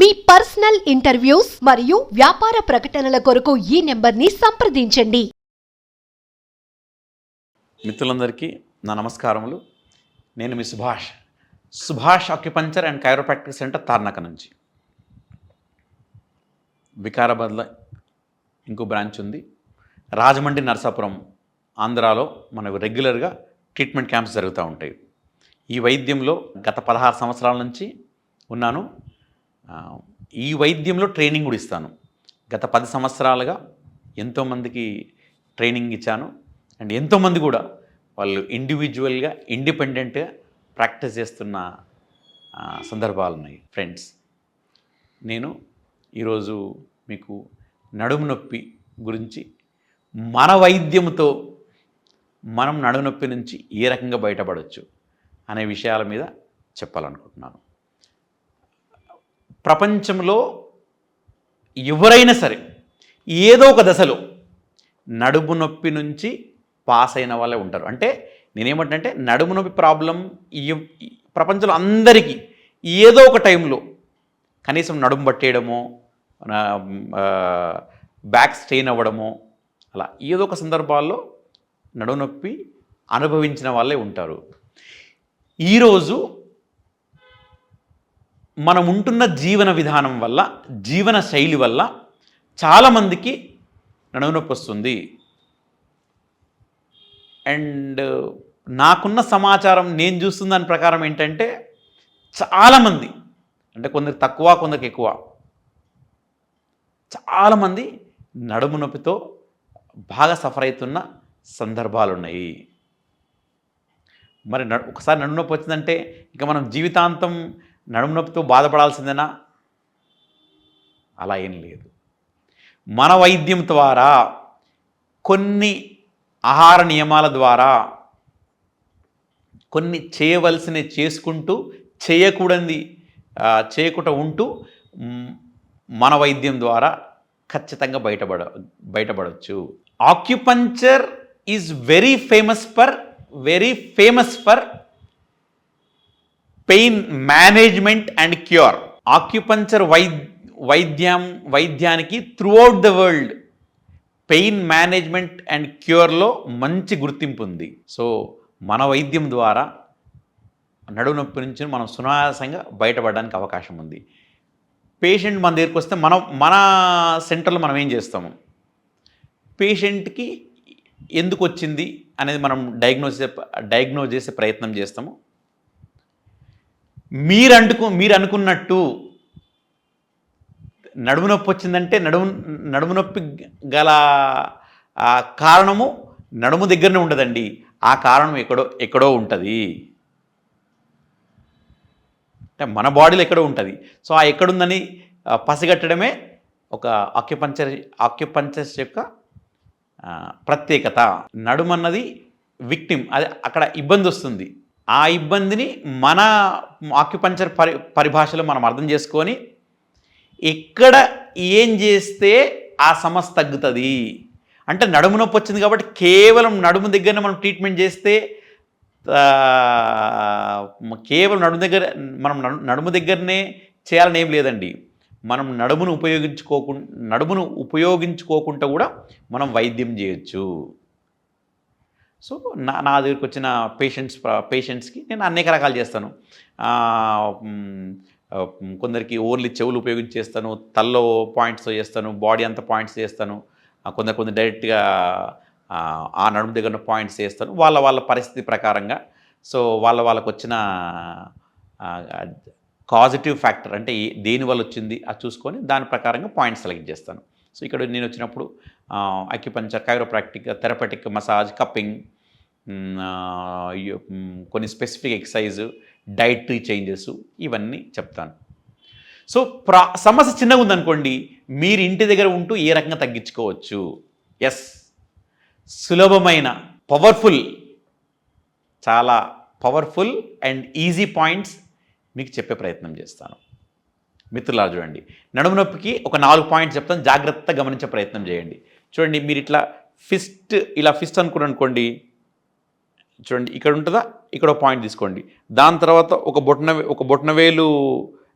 మీ personal interviews మరియు వ్యాపార ప్రకటనల కొరకు ఈ నెంబర్ని సంప్రదించండి. మిత్రులందరికీ నా నమస్కారములు. నేను మీ Subhash Subhash acupuncture and chiropractic centre Tarnaka నుంచి. వికారాబాద్లో ఇంకో బ్రాంచ్ ఉంది. రాజమండ్రి నరసాపురం ఆంధ్రాలో మనకు రెగ్యులర్గా ట్రీట్మెంట్ క్యాంప్స్ జరుగుతూ ఉంటాయి. ఈ వైద్యంలో గత పదహారు సంవత్సరాల నుంచి ఉన్నాను. ఈ వైద్యంలో ట్రైనింగ్ కూడా ఇస్తాను. గత పది సంవత్సరాలుగా ఎంతోమందికి ట్రైనింగ్ ఇచ్చాను. అండ్ ఎంతోమంది కూడా వాళ్ళు ఇండివిజువల్గా ఇండిపెండెంట్గా ప్రాక్టీస్ చేస్తున్న సందర్భాలు ఉన్నాయి. ఫ్రెండ్స్ నేను ఈరోజు మీకు నడుము నొప్పి గురించి మన వైద్యంతో మనం నడుము నొప్పి నుంచి ఏ రకంగా బయటపడవచ్చు అనే విషయాల మీద చెప్పాలనుకుంటున్నాను. ప్రపంచంలో ఎవరైనా సరే ఏదో ఒక దశలో నడుము నొప్పి నుంచి పాస్ అయిన వాళ్ళే ఉంటారు. అంటే నేనేమంటే నడుము నొప్పి ప్రాబ్లం ప్రపంచంలో అందరికీ ఏదో ఒక టైంలో కనీసం నడుము పట్టేయడమో బ్యాక్ స్ట్రెయిన్ అవ్వడమో అలా ఏదో ఒక సందర్భాల్లో నడుము నొప్పి అనుభవించిన వాళ్ళే ఉంటారు. ఈరోజు మనం ఉంటున్న జీవన విధానం వల్ల జీవన శైలి వల్ల చాలామందికి నడుము నొప్పి వస్తుంది అండ్ నాకున్న సమాచారం నేను చూస్తున్న దాని ప్రకారం ఏంటంటే చాలామంది అంటే కొందరికి తక్కువ కొందరికి ఎక్కువ చాలామంది నడుము నొప్పితో బాగా సఫర్ అవుతున్న సందర్భాలు ఉన్నాయి మరి నడు ఒకసారి నడుము నొప్పి వచ్చిందంటే ఇక మనం జీవితాంతం నడుము నొప్పితో బాధపడాల్సిందేనా? అలా ఏం లేదు. మన వైద్యం ద్వారా కొన్ని ఆహార నియమాల ద్వారా కొన్ని చేయవలసినవి చేసుకుంటూ చేయకూడనిది చేయకుండా ఉంటూ మన వైద్యం ద్వారా ఖచ్చితంగా బయటపడ బయటపడవచ్చు acupuncture is very famous for very famous for pain management and cure. Acupuncture why వైద్యం వైద్యానికి throughout the world pain management and క్యూర్లో మంచి గుర్తింపు ఉంది. సో మన వైద్యం ద్వారా నడుము నొప్పి నుంచి మనం సునాయాసంగా బయటపడడానికి అవకాశం ఉంది. పేషెంట్ మన దగ్గరికి వస్తే మనం మన సెంటర్లో మనం ఏం చేస్తాము? పేషెంట్కి ఎందుకు వచ్చింది అనేది మనం డయాగ్నోస్ డయాగ్నోజ్ చేసే ప్రయత్నం చేస్తాము. మీరు అంటుకు మీరు అనుకున్నట్టు నడుము నొప్పి వచ్చిందంటే నడుము నడుము నొప్పి గల కారణము నడుము దగ్గరనే ఉండదండి. ఆ కారణం ఎక్కడో ఎక్కడో ఉంటుంది. అంటే మన బాడీలో ఎక్కడో ఉంటుంది. సో ఆ ఎక్కడుందని పసిగట్టడమే ఒక ఆక్యుపంచర్ ఆక్యుపంచర్స్ యొక్క ప్రత్యేకత. నడుమన్నది విక్టిమ్ అది అక్కడ ఇబ్బంది వస్తుంది. ఆ ఇబ్బందిని మన ఆక్యుపంచర్ పరి పరిభాషలో మనం అర్థం చేసుకొని ఎక్కడ ఏం చేస్తే ఆ సమస్య తగ్గుతుంది? అంటే నడుము నొప్పి వచ్చింది కాబట్టి కేవలం నడుము దగ్గరనే మనం ట్రీట్మెంట్ చేస్తే కేవలం నడుము దగ్గర మనం నడుము దగ్గరనే చేయాలని ఏం లేదండి. మనం నడుమును ఉపయోగించుకోకుండా నడుమును ఉపయోగించుకోకుండా కూడా మనం వైద్యం చేయొచ్చు. సో నా నా దగ్గరికి వచ్చిన పేషెంట్స్ పేషెంట్స్కి నేను అనేక రకాలు చేస్తాను. కొందరికి ఓన్లీ చెవులు ఉపయోగించి చేస్తాను తల్లో పాయింట్స్ చేస్తాను బాడీ అంతా పాయింట్స్ చేస్తాను కొందరు కొందరు డైరెక్ట్గా ఆ, నడుము దగ్గర పాయింట్స్ చేస్తాను వాళ్ళ వాళ్ళ పరిస్థితి ప్రకారంగా. సో వాళ్ళ వాళ్ళకు వచ్చిన పాజిటివ్ ఫ్యాక్టర్ అంటే దేని వల్ల వచ్చింది అది చూసుకొని దాని ప్రకారంగా పాయింట్స్ సెలెక్ట్ చేస్తాను. సో ఇక్కడ నేను వచ్చినప్పుడు acupuncture chiropractic therapeutic massage cupping కొన్ని స్పెసిఫిక్ ఎక్సర్సైజ్ డైటరీ చేంజెస్ ఇవన్నీ చెప్తాను. సో ప్రా సమస్య చిన్నగా ఉందనుకోండి మీరు ఇంటి దగ్గర ఉంటూ ఏ రకంగా తగ్గించుకోవచ్చు? ఎస్ సులభమైన పవర్ఫుల్ చాలా పవర్ఫుల్ అండ్ ఈజీ పాయింట్స్ మీకు చెప్పే ప్రయత్నం చేస్తాను. మిత్రులారా చూడండి నడుము నొప్పికి ఒక నాలుగు పాయింట్స్ చెప్తాను జాగ్రత్తగా గమనించే ప్రయత్నం చేయండి. చూడండి మీరు ఇట్లా ఫిస్ట్ ఇలా ఫిస్ట్ అనుకుని అనుకోండి చూడండి ఇక్కడ ఉంటుందా? ఇక్కడ ఒక పాయింట్ తీసుకోండి. దాని తర్వాత ఒక బొట్న ఒక బొట్నవేలు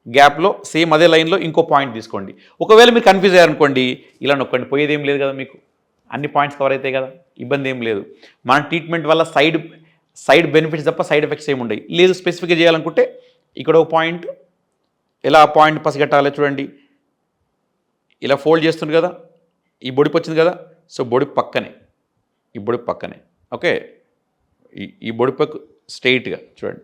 గ్యాప్లో సేమ్ అదే లైన్లో ఇంకో పాయింట్ తీసుకోండి. ఒకవేళ మీరు కన్ఫ్యూజ్ అయ్యారనుకోండి ఇలా నొక్కండి. పోయేది ఏం లేదు కదా మీకు. అన్ని పాయింట్స్ కవర్ అవుతాయి కదా. ఇబ్బంది ఏం లేదు. మన ట్రీట్మెంట్ వల్ల సైడ్ సైడ్ బెనిఫిట్స్ తప్ప సైడ్ ఎఫెక్ట్స్ ఏమి ఉండవు లేదు స్పెసిఫిక్గా చేయాలనుకుంటే ఇక్కడ ఒక పాయింట్ ఎలా ఆ పాయింట్ పసిగట్టాలో చూడండి. ఇలా ఫోల్డ్ చేస్తుంది కదా. ఈ బొడిపు వచ్చింది కదా. సో బొడి పక్కనే. ఈ బొడి పక్కనే. ఓకే? ఈ ఈ బొడిపకు స్ట్రైట్గా చూడండి.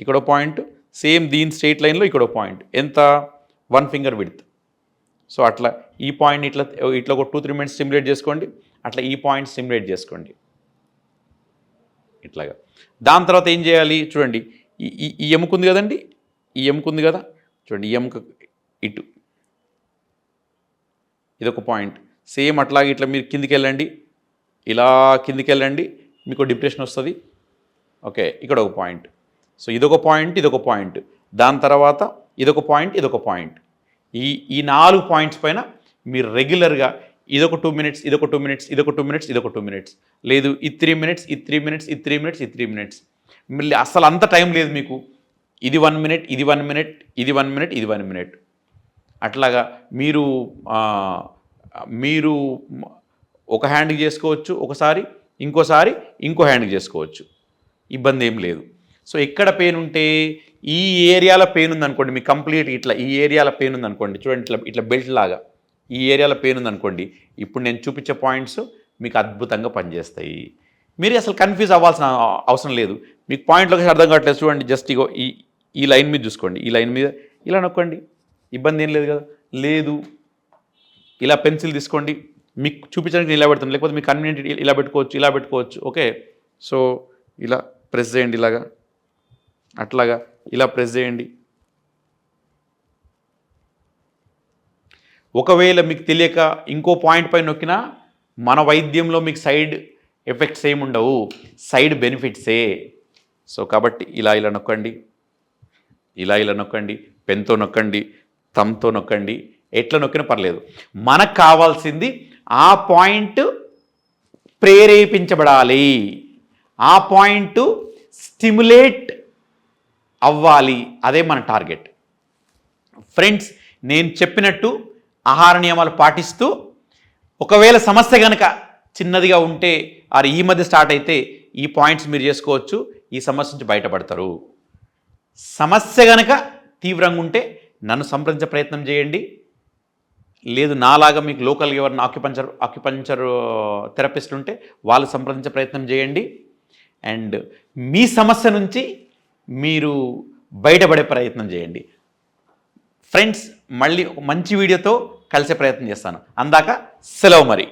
ఇక్కడ పాయింట్ సేమ్ దీని స్ట్రైట్ లైన్లో ఇక్కడ పాయింట్. ఎంత? One finger width. సో అట్లా ఈ పాయింట్ ఇట్లా ఇట్లా ఒక టూ త్రీ మినిట్స్ స్టిమ్యులేట్ చేసుకోండి. అట్లా ఈ పాయింట్ స్టిమ్యులేట్ చేసుకోండి. ఇట్లాగా. దాని తర్వాత ఏం చేయాలి? చూడండి. ఈ ఈ- ఈ కదండి? ఈ ఎముకుంది కదా? చూడండి ఈ ఎముక ఇటు. ఇదొక పాయింట్. సేమ్ అట్లాగే ఇట్లా మీరు కిందికి వెళ్ళండి ఇలా కిందికి వెళ్ళండి మీకు డిప్రెషన్ వస్తుంది. ఓకే ఇక్కడ ఒక పాయింట్. సో ఇదొక పాయింట్ ఇదొక పాయింట్. దాని తర్వాత ఇదొక పాయింట్ ఇదొక పాయింట్. ఈ ఈ నాలుగు పాయింట్స్ పైన మీరు రెగ్యులర్గా ఇదొక టూ మినిట్స్ ఇదొక టూ మినిట్స్ ఇదొక టూ మినిట్స్ ఇదొక టూ మినిట్స్. లేదు ఈ త్రీ మినిట్స్ ఈ త్రీ మినిట్స్ ఈ త్రీ మినిట్స్ ఈ త్రీ మినిట్స్. మళ్ళీ అసలు అంత టైం లేదు మీకు. ఇది వన్ మినిట్ ఇది వన్ మినిట్ ఇది వన్ మినిట్ ఇది వన్ మినిట్. అట్లాగా మీరు మీరు ఒక హ్యాండ్కి చేసుకోవచ్చు ఒకసారి ఇంకోసారి ఇంకో హ్యాండ్కి చేసుకోవచ్చు. ఇబ్బంది ఏం లేదు. సో ఎక్కడ పెయిన్ ఉంటే ఈ ఏరియాలో పెయిన్ ఉందనుకోండి మీకు కంప్లీట్ ఇట్లా ఈ ఏరియాలో పెయిన్ ఉందనుకోండి చూడండి ఇట్లా ఇట్లా బెల్ట్ లాగా ఈ ఏరియాలో పెయిన్ ఉందనుకోండి ఇప్పుడు నేను చూపించే పాయింట్స్ మీకు అద్భుతంగా పనిచేస్తాయి. మీరు అసలు కన్ఫ్యూజ్ అవ్వాల్సిన అవసరం లేదు. మీకు పాయింట్లోకి అర్థం కావట్లేదు చూడండి జస్ట్ ఇగో ఈ ఈ లైన్ మీద చూసుకోండి. ఈ లైన్ మీద ఇలా నొక్కండి. ఇబ్బంది ఏం లేదు కదా? లేదు. ఇలా పెన్సిల్ తీసుకోండి. మీకు చూపించడానికి నేను ఇలా పెడతాను. లేకపోతే మీకు కన్వీనియంట్ ఇలా పెట్టుకోవచ్చు ఇలా పెట్టుకోవచ్చు. ఓకే? సో ఇలా ప్రెస్ చేయండి ఇలాగా. అట్లాగా ఇలా ప్రెస్ చేయండి. ఒకవేళ మీకు తెలియక ఇంకో పాయింట్ పై నొక్కినా మన వైద్యంలో మీకు సైడ్ ఎఫెక్ట్స్ ఏమి ఉండవు. సైడ్ బెనిఫిట్సే సో కాబట్టి ఇలా ఇలా నొక్కండి. ఇలా ఇలా నొక్కండి. పెన్తో నొక్కండి. తమ్తో నొక్కండి. ఎట్లా నొక్కినా పర్లేదు. మనకు కావాల్సింది ఆ పాయింట్ ప్రేరేపించబడాలి. ఆ పాయింట్ స్టిములేట్ అవ్వాలి. అదే మన టార్గెట్. ఫ్రెండ్స్ నేను చెప్పినట్టు ఆహార నియమాలు పాటిస్తూ ఒకవేళ సమస్య కనుక చిన్నదిగా ఉంటే ఆరు ఈ మధ్య స్టార్ట్ అయితే ఈ పాయింట్స్ మీరు చేసుకోవచ్చు. ఈ సమస్య నుంచి బయటపడతారు. సమస్య కనుక తీవ్రంగా ఉంటే నన్ను సంప్రదించే ప్రయత్నం చేయండి. లేదు నాలాగా మీకు లోకల్ ఎవరిని ఆక్యుపంచర్ ఆక్యుపంచర్ థెరపిస్ట్ ఉంటే వాళ్ళు సంప్రదించే ప్రయత్నం చేయండి. అండ్ మీ సమస్య నుంచి మీరు బయటపడే ప్రయత్నం చేయండి. ఫ్రెండ్స్ మళ్ళీ ఒక మంచి వీడియోతో కలిసే ప్రయత్నం చేస్తాను. అందాక సెలవు మరి.